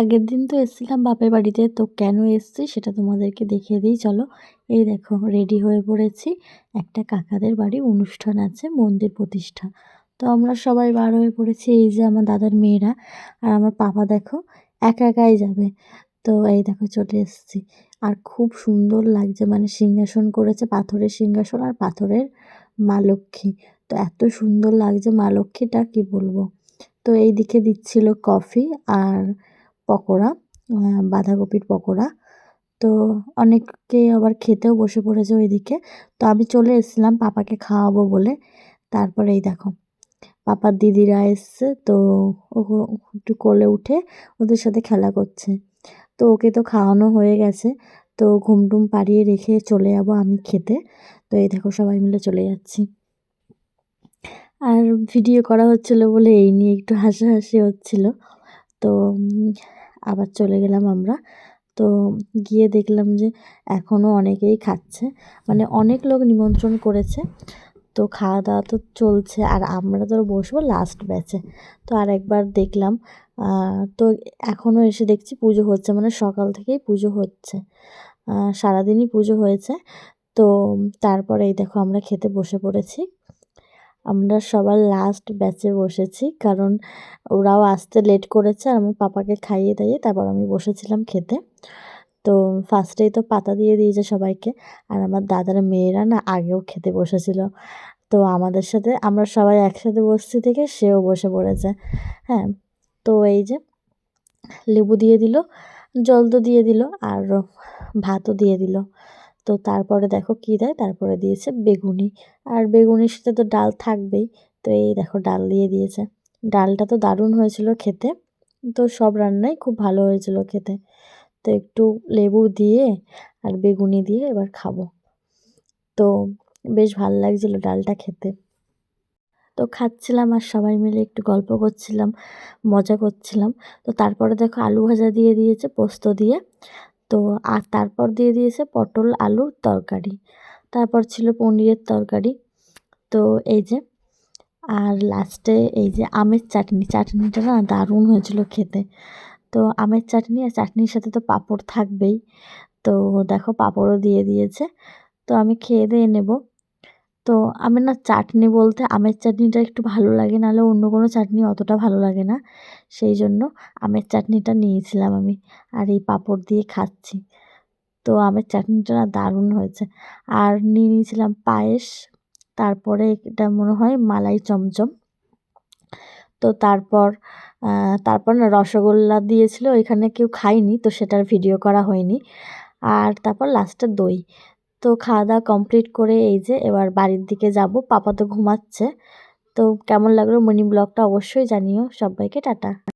আগের দিন তো এসেছিলাম বাপের বাড়িতে, তো কেন এসেছি সেটা তোমাদেরকে দেখিয়ে দিই, চলো। এই দেখো রেডি হয়ে পড়েছি। একটা কাকাদের বাড়ি, অনুষ্ঠান আছে, মন্দির প্রতিষ্ঠা। তো আমরা সবাই বার হয়ে পড়েছি, এই যে আমার দাদার মেয়েরা। আর আমার পাপা দেখো, একা একাই যাবে। তো এই দেখো, চলে এসেছি। আর খুব সুন্দর লাগছে মানে সিংহাসন করেছে, পাথরের সিংহাসন আর পাথরের মা লক্ষ্মী। তো এত সুন্দর লাগছে মা লক্ষ্মীটা, কী বলব? তো এই দিকে দিচ্ছিল কফি আর পকোড়া বাঁধাকপির পকোড়া। তো অনেকে আবার খেতেও বসে পড়েছে ওইদিকে। তো আমি চলে এসেছিলাম পাপাকে খাওয়াবো বলে। তারপরে এই দেখো, পাপার দিদিরা এসছে। তো ও একটু কোলে উঠে ওদের সাথে খেলা করছে। তো ওকে তো খাওয়ানো হয়ে গেছে। তো ঘুমটুম পাড়িয়ে রেখে চলে যাব আমি খেতে। তো এই দেখো সবাই মিলে চলে যাচ্ছি। আর ভিডিও করা হচ্ছিল বলে এই নিয়ে একটু হাসাহাসি হচ্ছিল। তো আবার চলে গেলাম আমরা। তো গিয়ে দেখলাম যে এখনও অনেকেই খাচ্ছে। মানে অনেক লোক নিমন্ত্রণ করেছে। তো খাওয়া দাওয়া তো চলছে আর আমরা তো বসবো লাস্ট ব্যাচে তো আর একবার দেখলাম তো এখনও এসে দেখছি পুজো হচ্ছে। মানে সকাল থেকেই পুজো হচ্ছে। সারাদিনই পুজো হয়েছে। তো তারপরে এই দেখো আমরা খেতে বসে পড়েছি। আমরা সবার লাস্ট ব্যাচে বসেছি, কারণ ওরাও আসতে লেট করেছে আর আমার পাপাকে খাইয়ে দাইয়ে তারপর আমি বসেছিলাম খেতে। তো ফার্স্টেই তো পাতা দিয়ে দিয়েছে সবাইকে, আর আমার দাদার মেয়েরা না আগেও খেতে বসেছিল। তো আমাদের সাথে, আমরা সবাই একসাথে বসছি থেকে সেও বসে পড়েছে। হ্যাঁ তো এই যে লেবু দিয়ে দিল, জল তো দিয়ে দিল আর ভাতও দিয়ে দিল। তো তারপরে দেখো কী দেয়? তারপরে দিয়েছে বেগুনি। আর বেগুনির সাথে তো ডাল থাকবেই। তো এই দেখো ডাল দিয়ে দিয়েছে। ডালটা তো দারুণ হয়েছিল খেতে। তো সব রান্নাই খুব ভালো হয়েছিল খেতে। তো একটু লেবু দিয়ে আর বেগুনি দিয়ে এবার খাব। তো বেশ ভালো লাগছিল ডালটা খেতে। তো খাচ্ছিলাম আর সবাই মিলে একটু গল্প করছিলাম, মজা করছিলাম। তো তারপরে দেখো আলু ভাজা দিয়ে দিয়েছে পোস্ত দিয়ে। তো আর তারপর দিয়ে দিয়েছে পটল আলুর তরকারি। তারপর ছিল পনিরের তরকারি। তো এই যে, আর লাস্টে এই যে আমের চাটনি। চাটনিটা না দারুণ হয়েছিল খেতে। তো আমের চাটনি আর চাটনির সাথে তো পাঁপড় থাকবেই। তো দেখো পাঁপড়ও দিয়ে দিয়েছে। তো আমি খেয়ে দিয়ে নেব। তো আমি না চাটনি বলতে আমের চাটনিটা একটু ভালো লাগে, নাহলে অন্য কোনো চাটনি অতটা ভালো লাগে না। সেই জন্য আমের চাটনিটা নিয়েছিলাম আমি আর এই পাঁপড় দিয়ে খাচ্ছি। তো আমের চাটনিটা না দারুণ হয়েছে। আর নিয়ে নিয়েছিলাম পায়েস, তারপরে এটা মনে হয় মালাই চমচম। তো তারপর তারপর না রসগোল্লা দিয়েছিল এখানে কেউ খায়নি, তো সেটার ভিডিও করা হয়নি। আর তারপর লাস্টে দই। তো খাওয়া দাওয়া কমপ্লিট করে এই যে এবার বাড়ির দিকে যাব। পাপা তো ঘুমাচ্ছে। তো কেমন লাগল মনি ব্লগটা অবশ্যই জানিও। সবাইকে টাটা।